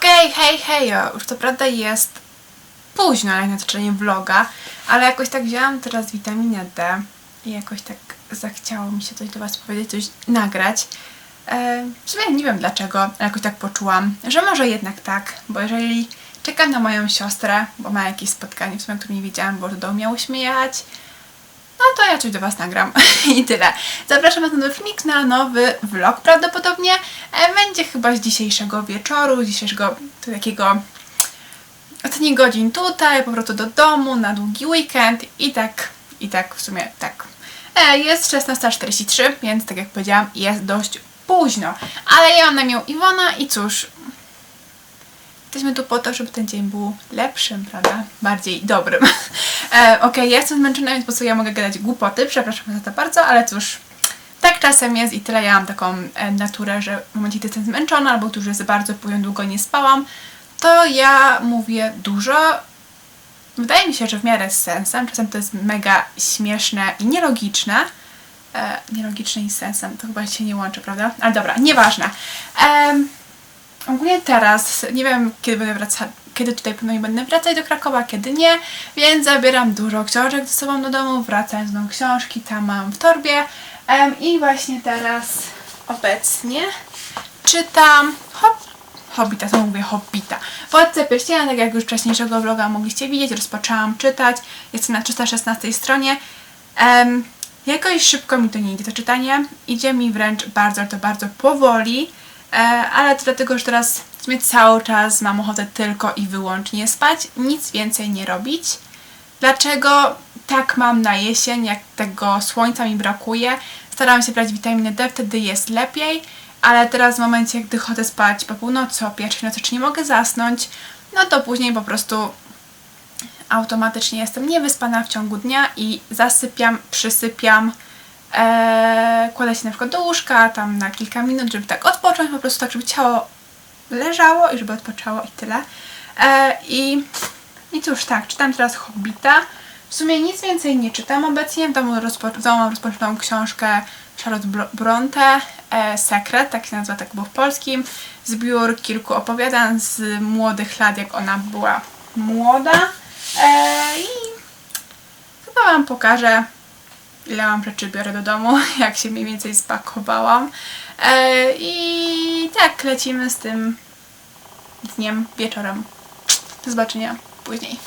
Okej, hej, hej, już to prawda jest późno jak na zaczęcie vloga, ale jakoś tak wzięłam teraz witaminę D i jakoś tak zachciało mi się coś do Was powiedzieć, coś nagrać. E, w sumie nie wiem dlaczego, ale jakoś tak poczułam, że może jednak tak, bo jeżeli czekam na moją siostrę, bo ma jakieś spotkanie, w sumie, które nie wiedziałam, bo do domu miałyśmy jechać, no to ja coś do Was nagram i tyle. Zapraszam na nowy filmik, na nowy vlog prawdopodobnie. E, Będzie chyba z dzisiejszego wieczoru, z dzisiejszego takiego ostatnich godzin tutaj, po prostu do domu, na długi weekend i tak, i tak w sumie tak. E, Jest 16.43, więc tak jak powiedziałam, jest dość późno. Ale ja mam na imię Iwona i cóż, Jesteśmy tu po to, żeby ten dzień był lepszym, prawda? Bardziej dobrym. E, Okej, ja jestem zmęczona, więc po prostu ja mogę gadać głupoty. Przepraszam za to bardzo, ale cóż, tak czasem jest i tyle. Ja mam taką e, naturę, że w momencie, gdy jestem zmęczona albo tu już jest bardzo późno, długo nie spałam, to ja mówię dużo. Wydaje mi się, że w miarę z sensem. Czasem to jest mega śmieszne i nielogiczne. E, nielogiczne i z sensem, to chyba się nie łączy, prawda? Ale dobra, nieważne. Em, Ogólnie teraz nie wiem, kiedy będę wracać, kiedy tutaj ponownie będę wracać do Krakowa, kiedy nie, więc zabieram dużo książek ze sobą do domu, wracając do książki, tam mam w torbie. Em, I właśnie teraz obecnie czytam hop, Hobbita, co mówię Hobbita. Władcę Pierścienia, tak jak już wcześniejszego vloga mogliście widzieć, rozpoczęłam czytać. Jestem na 316 stronie. Em, jakoś szybko mi to nie idzie to czytanie. Idzie mi wręcz bardzo, to bardzo powoli. E, ale to dlatego, że teraz w sumie cały czas mam ochotę tylko i wyłącznie spać, nic więcej nie robić. Dlaczego tak mam na jesień, jak tego słońca mi brakuje? Staram się brać witaminę D, wtedy jest lepiej, ale teraz w momencie, gdy chodzę spać po północy, o pierwszej nocy, czy nie mogę zasnąć, no to później po prostu automatycznie jestem niewyspana w ciągu dnia i zasypiam, przysypiam, e, kładę się na przykład do łóżka tam na kilka minut, żeby tak odpocząć, po prostu tak, żeby ciało leżało i żeby odpoczęło i tyle. E, I i cóż, tak, czytam teraz Hobbita. W sumie nic więcej nie czytam obecnie. W domu, rozpo, w domu mam rozpoczętą książkę Charlotte Bro- Bronte, e, Sekret, tak się nazywa, tak było w polskim. Zbiór kilku opowiadań z młodych lat, jak ona była młoda. E, I chyba Wam pokażę, ile mam rzeczy biorę do domu, jak się mniej więcej spakowałam. E, I tak, lecimy z tym dniem, wieczorem. Do zobaczenia później.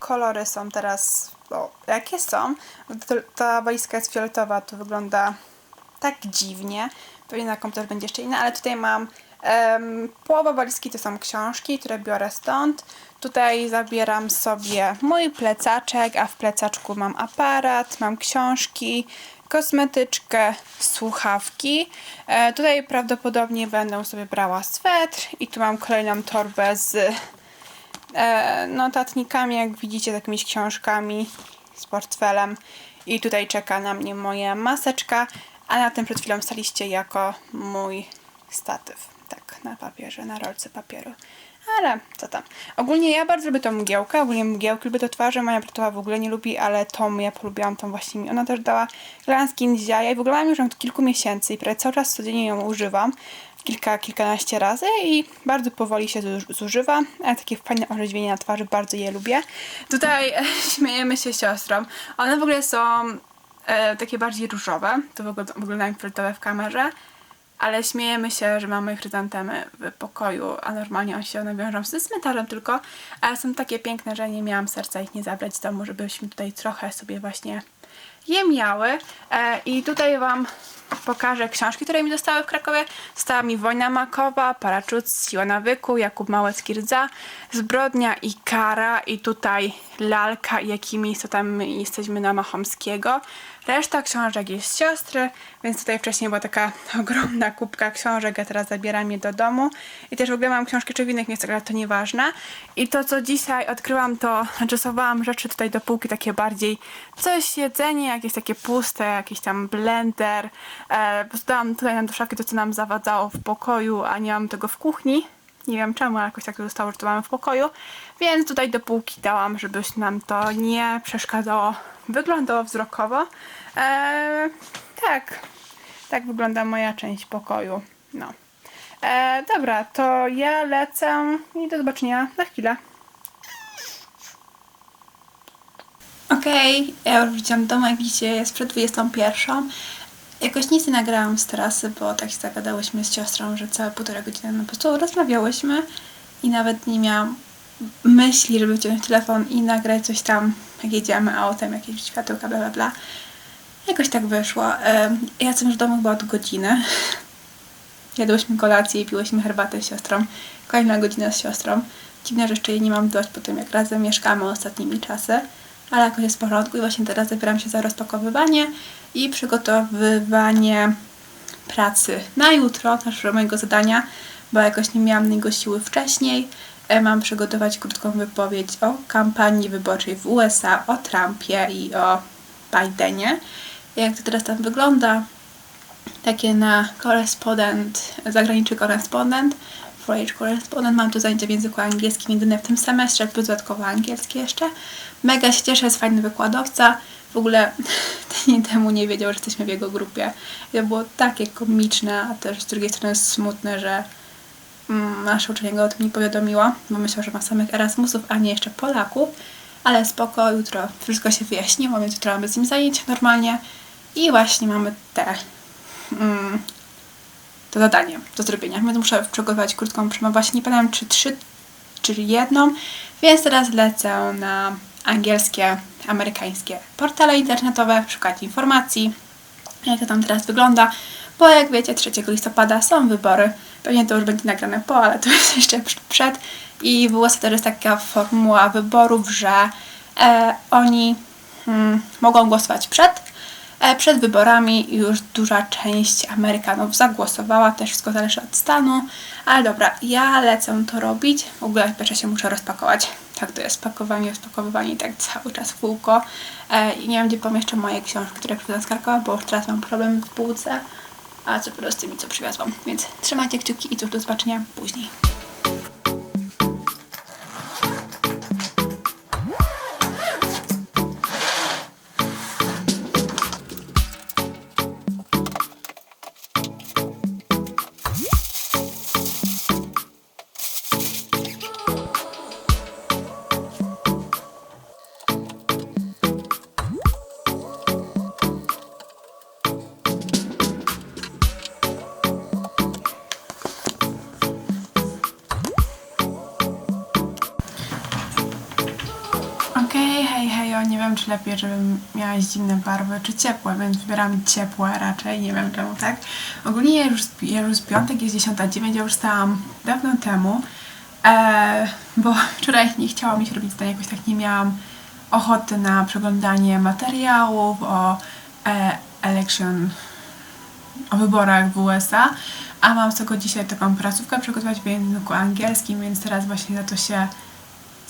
Kolory są teraz, o, jakie są? Ta walizka jest fioletowa, to wygląda tak dziwnie. Pewnie na komputer będzie jeszcze inna, ale tutaj mam połowa walizki to są książki, które biorę stąd. Tutaj zabieram sobie mój plecaczek, a w plecaczku mam aparat, mam książki, kosmetyczkę, słuchawki. E, tutaj prawdopodobnie będę sobie brała swetr i tu mam kolejną torbę z e, notatnikami, jak widzicie, takimi książkami z portfelem. I tutaj czeka na mnie moja maseczka, a na tym przed chwilą staliście jako mój statyw. Na papierze, na rolce papieru. Ale co tam. Ogólnie ja bardzo lubię tą mgiełkę, ogólnie mgiełki lubię do twarzy, moja bratowa w ogóle nie lubi, ale tą ja polubiłam, tą właśnie mi ona też dała Glanskin Zia. i w ogóle mam już od kilku miesięcy i prawie cały czas codziennie ją używam kilka, kilkanaście razy i bardzo powoli się zu- zużywa, ale takie fajne orzeźwienie na twarzy, bardzo je lubię. Tutaj śmiejemy się siostrą. One w ogóle są e, takie bardziej różowe, to wygląda- wyglądają fioletowe w kamerze, ale śmiejemy się, że mamy chryzantemy w pokoju, a normalnie one się one wiążą z cmentarzem tylko, ale są takie piękne, że nie miałam serca ich nie zabrać z domu, żebyśmy tutaj trochę sobie właśnie je miały. E, I tutaj Wam pokażę książki, które mi zostały w Krakowie. Została mi Wojna Makowa, Paraczus, Siła Nawyku, Jakub Małecki-Rdza, Zbrodnia i Kara i tutaj Lalka i jakimi istotami jesteśmy na Machomskiego. Reszta książek jest siostry, więc tutaj wcześniej była taka ogromna kubka książek, a teraz zabieram je do domu. I też w ogóle mam książki czy w innych miejscach, ale to nieważne. I to, co dzisiaj odkryłam, to adresowałam rzeczy tutaj do półki takie bardziej coś jedzenie, jakieś takie puste, jakiś tam blender. E, Dałam tutaj nam do szafki to, co nam zawadzało w pokoju, a nie mam tego w kuchni. Nie wiem czemu, ale jakoś tak zostało, że to mamy w pokoju. Więc tutaj do półki dałam, żeby nam to nie przeszkadzało. Wyglądało wzrokowo. Eee, tak. Tak wygląda moja część pokoju. No. E, dobra, to ja lecę i do zobaczenia za chwilę. Okej, ja już wróciłam do domu, jak widzicie jest przed 21. Jakoś nic nie nagrałam z trasy, bo tak się zagadałyśmy z siostrą, że całe półtora godziny no po prostu rozmawiałyśmy i nawet nie miałam myśli, żeby wziąć telefon i nagrać coś tam, jak jedziemy autem, jakieś światełka, bla bla bla. Jakoś tak wyszło. Ja jestem już w domu chyba od godziny. Jadłyśmy kolację i piłyśmy herbatę z siostrą. Kolejna godzina z siostrą. Dziwne, że jeszcze jej nie mam dość po tym, jak razem mieszkamy ostatnimi czasy. Ale jakoś jest w porządku i właśnie teraz zabieram się za rozpakowywanie i przygotowywanie pracy na jutro, naszego mojego zadania, bo jakoś nie miałam niego siły wcześniej. E, Mam przygotować krótką wypowiedź o kampanii wyborczej w USA, o Trumpie i o Bidenie. Jak to teraz tam wygląda, takie na korespondent, zagraniczny korespondent, voyage korespondent. Mam tu zajęcia w języku angielskim jedyne w tym semestrze, plus dodatkowo angielski jeszcze. Mega się cieszę, jest fajny wykładowca. W ogóle tydzień temu nie wiedział, że jesteśmy w jego grupie. I to było takie komiczne, a też z drugiej strony smutne, że mm, nasze uczenie go o tym nie powiadomiła, bo myślał, że ma samych Erasmusów, a nie jeszcze Polaków. Ale spoko, jutro wszystko się wyjaśni, mamy jutro mamy z nim zajęcia normalnie. I właśnie mamy te mm, to zadanie do zrobienia. Więc muszę przygotować krótką przemowę. Właśnie nie pamiętam, czy trzy, czy jedną. Więc teraz lecę na angielskie, amerykańskie portale internetowe, szukać informacji, jak to tam teraz wygląda. Bo jak wiecie, 3 listopada są wybory. Pewnie to już będzie nagrane po, ale to jest jeszcze przed. I w USA też jest taka formuła wyborów, że e, oni mm, mogą głosować przed, Przed wyborami już duża część Amerykanów zagłosowała, też wszystko zależy od stanu, ale dobra, ja lecę to robić. W ogóle pierwsze się muszę rozpakować. Tak to jest pakowanie, rozpakowywanie i tak cały czas w kółko. E, I nie wiem, gdzie pomieszczę moje książki, które przywiozłam z bo już teraz mam problem w półce, a co z tymi, co przywiozłam. Więc trzymajcie kciuki i cóż, do zobaczenia później. Nie wiem czy lepiej, żebym miała zimne barwy, czy ciepłe, więc wybieram ciepłe raczej, nie wiem czemu tak. Ogólnie ja już, ja już z piątek jest 10.09, ja już stałam dawno temu, e, bo wczoraj nie chciało mi się robić zdań, jakoś tak nie miałam ochoty na przeglądanie materiałów o e, election, o wyborach w USA, a mam z tego dzisiaj taką pracówkę przygotować w języku angielskim, więc teraz właśnie za to się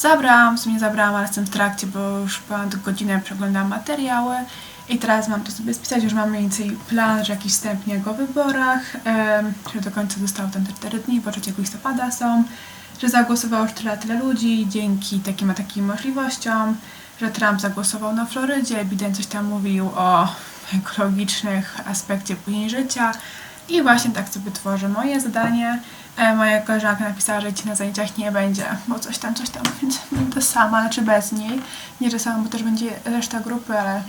zabrałam, w sumie zabrałam, ale jestem w trakcie, bo już ponad godzinę przeglądam materiały i teraz mam to sobie spisać, już mam mniej więcej plan, że jakiś wstępnie o wyborach, że do końca zostało tam te 4 dni, po 3 listopada są, że zagłosowało już tyle, tyle ludzi dzięki takim a takim możliwościom, że Trump zagłosował na Florydzie, Biden coś tam mówił o ekologicznych aspekcie później życia i właśnie tak sobie tworzę moje zadanie. E, moja koleżanka napisała, że ci na zajęciach nie będzie, bo coś tam, coś tam, więc będę sama, znaczy bez niej. Nie, że sama, bo też będzie reszta grupy, ale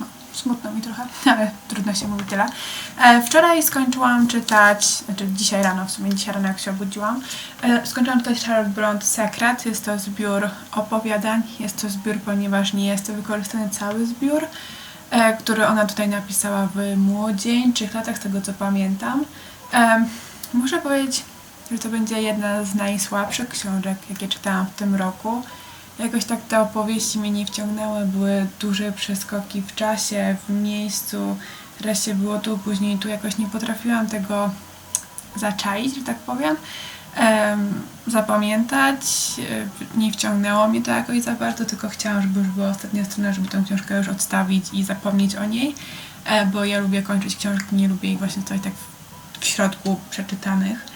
no, smutno mi trochę, ale trudno się mówi tyle. E, wczoraj skończyłam czytać, znaczy dzisiaj rano, w sumie dzisiaj rano jak się obudziłam, e, skończyłam czytać Charlotte Bronte Sekret. Jest to zbiór opowiadań, jest to zbiór, ponieważ nie jest to wykorzystany cały zbiór, który ona tutaj napisała w młodzieńczych latach, z tego co pamiętam. Muszę powiedzieć, że to będzie jedna z najsłabszych książek, jakie czytałam w tym roku. Jakoś tak te opowieści mnie nie wciągnęły, były duże przeskoki w czasie, w miejscu. Raz się było tu, później tu, jakoś nie potrafiłam tego zaczaić, że tak powiem, em, zapamiętać. E, Nie wciągnęło mnie to jakoś za bardzo, tylko chciałam, żeby już była ostatnia strona, żeby tę książkę już odstawić i zapomnieć o niej, e, bo ja lubię kończyć książki, nie lubię ich właśnie stać tak w środku przeczytanych.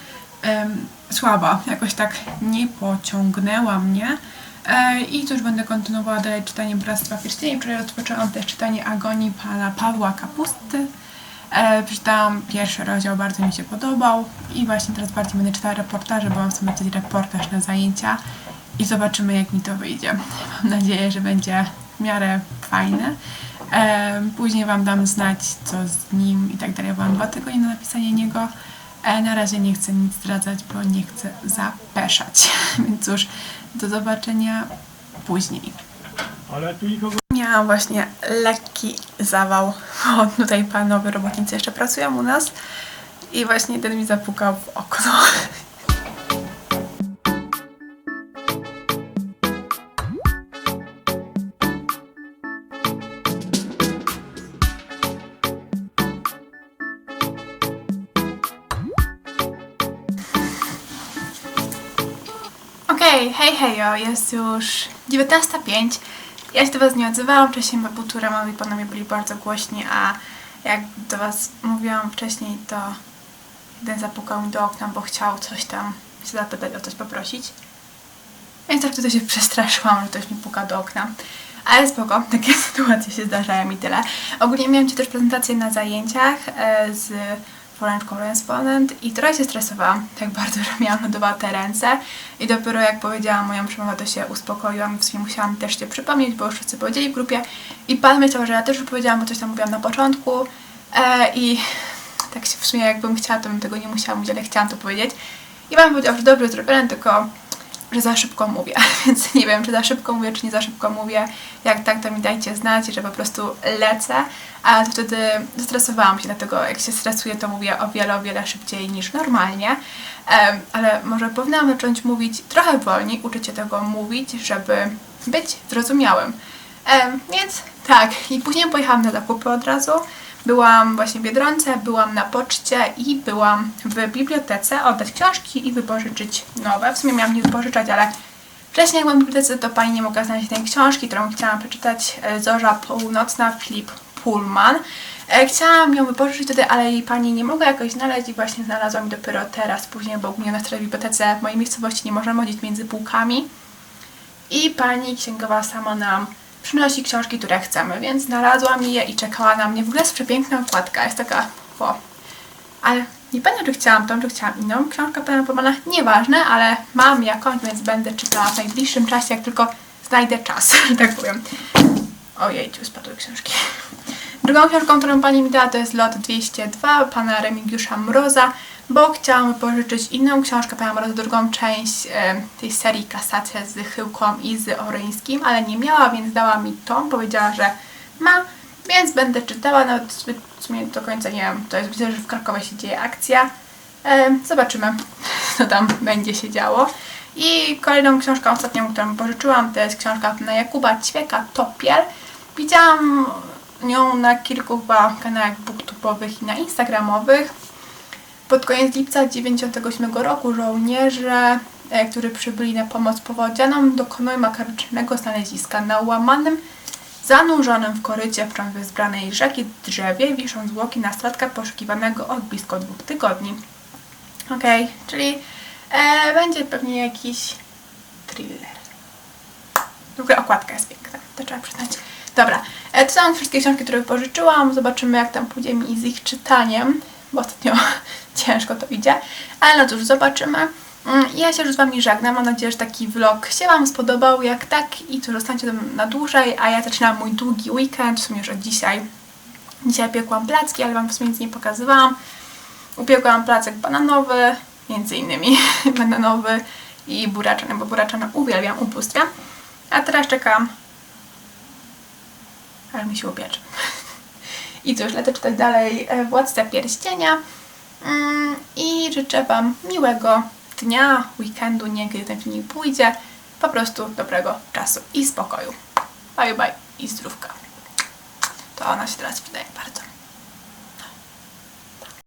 Słaba, jakoś tak nie pociągnęła mnie. E, I cóż, będę kontynuowała dalej czytanie Bractwa Pierścieni. Wczoraj rozpoczęłam też czytanie Agonii pana Pawła Kapusty. E, przeczytałam pierwszy rozdział, bardzo mi się podobał i właśnie teraz bardziej będę czytała reportaże, bo mam sobie taki reportaż na zajęcia i zobaczymy jak mi to wyjdzie. Mam nadzieję, że będzie w miarę fajne. E, później Wam dam znać co z nim i tak dalej. Ja Mam dwa tygodnie na napisanie niego. Na razie nie chcę nic zdradzać, bo nie chcę zapeszać. Więc cóż, do zobaczenia później. Ale tu nikogo Miałam właśnie lekki zawał, bo tutaj panowie robotnicy jeszcze pracują u nas i właśnie jeden mi zapukał w okno. Hej hejo, jest już 19.05. Ja się do Was nie odzywałam, wcześniej Babutura, moi panowie byli bardzo głośni, a jak do Was mówiłam wcześniej, to jeden zapukał mi do okna, bo chciał coś tam się zapytać o coś poprosić. Więc tak tutaj się przestraszyłam, że ktoś mi puka do okna. Ale spoko, takie sytuacje się zdarzają i tyle. Ogólnie miałam Ci też prezentację na zajęciach e, z Foreign Correspondent i trochę się stresowałam tak bardzo, że miałam lodowate ręce i dopiero jak powiedziałam moją przemowę, to się uspokoiłam i w sumie musiałam też się przypomnieć, bo już wszyscy powiedzieli w grupie i pan myślał, że ja też powiedziałam, bo coś tam mówiłam na początku e, i tak się w sumie jakbym chciała, to bym tego nie musiała mówić, ale chciałam to powiedzieć. I pan powiedział, że dobrze zrobione, tylko że za szybko mówię, więc nie wiem, czy za szybko mówię, czy nie za szybko mówię. Jak tak, to mi dajcie znać, że po prostu lecę, ale to wtedy stresowałam się, dlatego jak się stresuję, to mówię o wiele, o wiele szybciej niż normalnie. Ale może powinnam zacząć mówić trochę wolniej, uczyć się tego mówić, żeby być zrozumiałym. Więc tak, i później pojechałam na zakupy od razu. Byłam właśnie w Biedronce, byłam na poczcie i byłam w bibliotece oddać książki i wypożyczyć nowe. W sumie miałam nie wypożyczać, ale wcześniej jak byłam w bibliotece, to pani nie mogła znaleźć tej książki, którą chciałam przeczytać. e, Zorza Północna, Filip Pullman. E, Chciałam ją wypożyczyć wtedy, ale jej pani nie mogła jakoś znaleźć i właśnie znalazłam dopiero teraz, później, bo ogólnie na w bibliotece w mojej miejscowości nie można chodzić między półkami. I pani księgowa sama nam przynosi książki, które chcemy, więc znalazłam je i czekała na mnie. W ogóle jest przepiękna okładka, jest taka, o. Ale nie pamiętam, czy chciałam tą, czy chciałam inną książkę Pana Pomana. Nieważne, ale mam jakąś, więc będę czytała w najbliższym czasie, jak tylko znajdę czas, że tak powiem. Ojej, spadły książki. Drugą książką, którą pani mi dała, to jest Lot 202 pana Remigiusza Mroza, bo chciałam pożyczyć inną książkę pana Mroza, drugą część e, tej serii Kasacja z Chyłką i z Oryńskim, ale nie miała, więc dała mi tą, powiedziała, że ma, więc będę czytała, nawet w sumie do końca nie wiem, to jest widzę, że w Krakowie się dzieje akcja. E, zobaczymy, co tam będzie się działo. I kolejną książką ostatnią, którą pożyczyłam, to jest książka pana Jakuba Ćwieka, Topiel. Widziałam nią na kilku chyba kanałach booktubowych i na instagramowych. Pod koniec lipca 98 roku żołnierze, e, którzy przybyli na pomoc powodzianom, dokonują makabrycznego znaleziska na łamanym, zanurzonym w korycie prawie zbranej rzeki drzewie, wiszą zwłoki nastolatka poszukiwanego od blisko dwóch tygodni. Okej, czyli e, będzie pewnie jakiś thriller. W ogóle okładka jest piękna, to trzeba przyznać. Dobra, e, to są wszystkie książki, które wypożyczyłam. Zobaczymy, jak tam pójdzie mi z ich czytaniem, bo ostatnio ciężko to idzie. Ale cóż, zobaczymy. Mm, Ja się już z Wami żegnam. Mam nadzieję, że taki vlog się Wam spodobał. Jak tak, i to zostańcie tam na dłużej, a ja zaczynam mój długi weekend, w sumie już od dzisiaj. Dzisiaj piekłam placki, ale Wam w sumie nic nie pokazywałam. Upiekłam placek bananowy, między innymi bananowy i buraczany, bo buraczane uwielbiam, ubóstwiam. A teraz czekam ale mi się upiecze. I cóż, lecę czytać dalej e, Władcę Pierścienia i życzę Wam miłego dnia, weekendu, nie kiedy ten filmik pójdzie, po prostu dobrego czasu i spokoju. Bye bye i zdrówka. To ona się teraz przydaje bardzo.